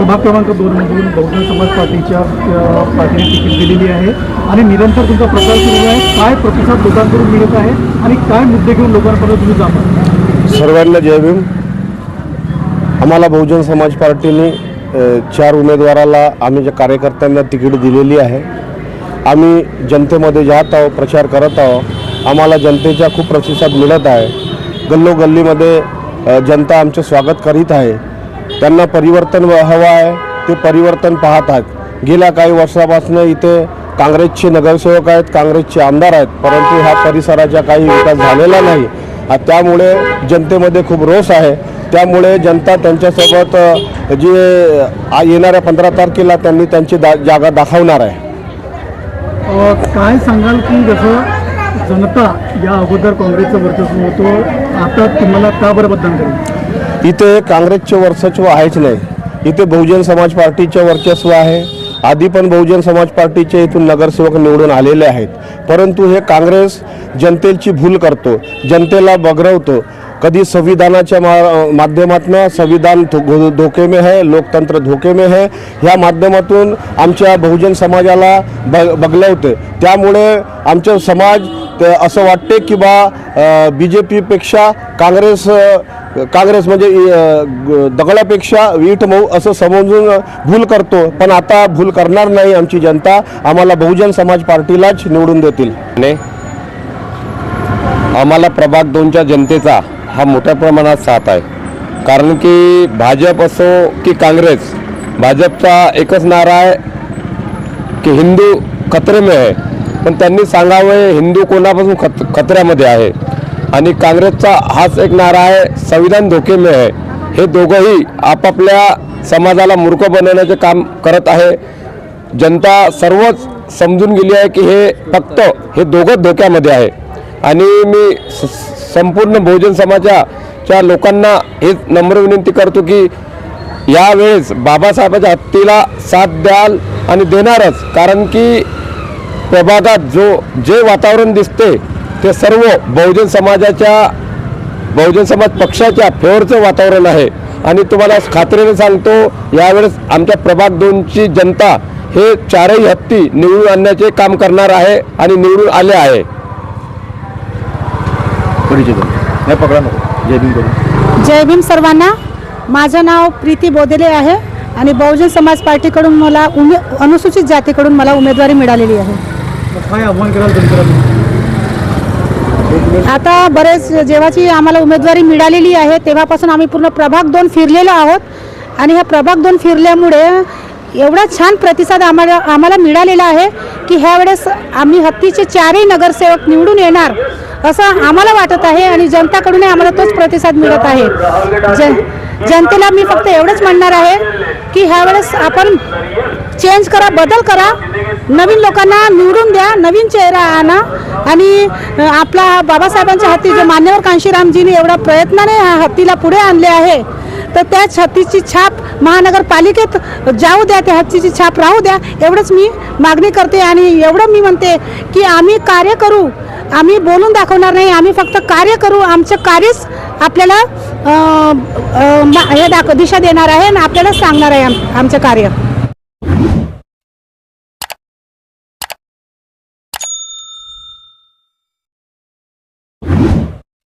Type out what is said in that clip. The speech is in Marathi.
प्रभाग क्रमांक दोनमधून बहुजन समाज पार्टीच्या पार्टीने तिकीट दिलेली आहे. आणि निरंतर तुमचा प्रचार सुरू आहे. काय प्रतिसाद लोकांकडून मिळत आहे? आणि काय मुद्दे घेऊन लोकांपर्यंत तुम्ही जाता सर्वांना जय भीम. आम्हाला बहुजन समाज पार्टीने चार उमेदवाराला आम्ही ज्या कार्यकर्त्यांना तिकीट दिलेली आहे आम्ही जनतेमध्ये जात आहोत प्रचार करत आहोत. आम्हाला जनतेचा खूप प्रतिसाद मिळत आहे. गल्लोगल्लीमध्ये जनता आमचं स्वागत करीत आहे. त्यांना परिवर्तन व- हवं आहे. ते परिवर्तन पाहत आहेत गेल्या काही वर्षापासून इथे काँग्रेसचे नगरसेवक आहेत काँग्रेसचे आमदार आहेत परंतु ह्या परिसराचा काही विकास झालेला नाही. त्यामुळे जनतेमध्ये खूप रोष आहे. त्यामुळे जनता त्यांच्यासोबत जे येणाऱ्या पंधरा तारखेला त्यांनी त्यांची दा जागा दाखवणार आहे. काय सांगाल की जसं जनता या अगोदर काँग्रेसचं वर्चस्व होतो आता तुम्हाला का बरं मतदान करेल? इथे काँग्रेसचे वर्चस्व आहेच नाही. इथे बहुजन समाज पार्टीचे वर्चस्व आहे. आधी पण बहुजन समाज पार्टीचे इथून नगरसेवक निवडून आलेले आहेत. परंतु हे काँग्रेस जनतेची भूल करतो जनतेला बगरवतो. कधी संविधानाच्या मा माध्यमातून संविधान धो धोके में है लोकतंत्र धोके में है ह्या माध्यमातून आमच्या बहुजन समाजाला ब बगलवते. त्यामुळे आमचं समाज असं वाटते की बा बी जे पीपेक्षा काँग्रेस काँग्रेस म्हणजे दगडापेक्षा वीट मऊ असं समजून भूल करतो. पण आता भूल करणार नाही आमची जनता. आम्हाला बहुजन समाज पार्टीलाच निवडून देतील. आम्हाला प्रभाग दोनच्या जनतेचा हा मोठ्या प्रमाणात साथ आहे. कारण की भाजप असो की काँग्रेस भाजपचा एकच नारा आहे की हिंदू खतरे में आहे. पण त्यांनी सांगावे हिंदू कोणापासून खत खतऱ्यामध्ये आहे? आणि काँग्रेसचा हाच एक नारा आहे संविधान धोके में आहे. हे दोघंही आपापल्या समाजाला मूर्ख बनवण्याचे काम करत आहे. जनता सर्वच समजून गेली आहे की हे फक्त हे दोघं धोक्यामध्ये आहे. आणि मी स- संपूर्ण बहुजन समाजाच्या लोकांना हेच नम्र विनंती करतो की यावेळेस बाबासाहेबाच्या हत्तीला साथ द्याल आणि देणारच. कारण की प्रभागात जो जे वातावरण दिसते ते सर्व बहुजन समाजाच्या बहुजन समाज पक्षाच्या फेवरचं वातावरण आहे. आणि तुम्हाला खात्रीने सांगतो यावेळेस आमच्या प्रभाग दोनची जनता हे चारही हत्ती निवडून आणण्याचे काम करणार आहे आणि निवडून आले आहे. जय भीम सर्वांना. माझं नाव प्रीती बोदेले आहे आणि बहुजन समाज पार्टीकडून मला उमे अनुसूचित जातीकडून मला उमेदवारी मिळालेली आहे मग काय आव्हान कराल जनतेला आता बरेच जेव्हाची आम्हाला उमेदवारी मिळालेली आहे तेव्हापासून आम्ही पूर्ण प्रभाग दोन फिरलेलो आहोत. आणि ह्या प्रभाग दोन फिरल्यामुळे एवढा छान प्रतिसाद आम्हाला आम्हाला मिळालेला आहे की ह्यावेळेस आम्ही हत्तीचे चारही नगरसेवक निवडून येणार. असं आम्हाला वाटत आहे आणि जनताकडूनही आम्हाला तोच प्रतिसाद मिळत आहे. जन जनतेला मी फक्त एवढंच म्हणणार आहे की ह्यावेळेस आपण चेंज करा बदल करा. नवीन लोकांना निवडून द्या नवीन चेहरा आणा. आणि आपला बाबासाहेबांच्या हाती जे मान्यवर कांशीरामजीने एवढा प्रयत्नाने ह्या हत्तीला पुढे आणले आहे तर त्याच हत्तीची छाप महानगरपालिकेत जाऊ द्या त्या हत्तीची छाप राहू द्या एवढंच मी मागणी करते आणि एवढं मी म्हणते की आम्ही कार्य करू. आम्ही बोलून दाखवणार नाही. आम्ही फक्त कार्य करू. आमचं कार्यच आपल्याला हे दाख दिशा देणार आहे आणि आपल्याला सांगणार आहे आम- आमचं कार्य.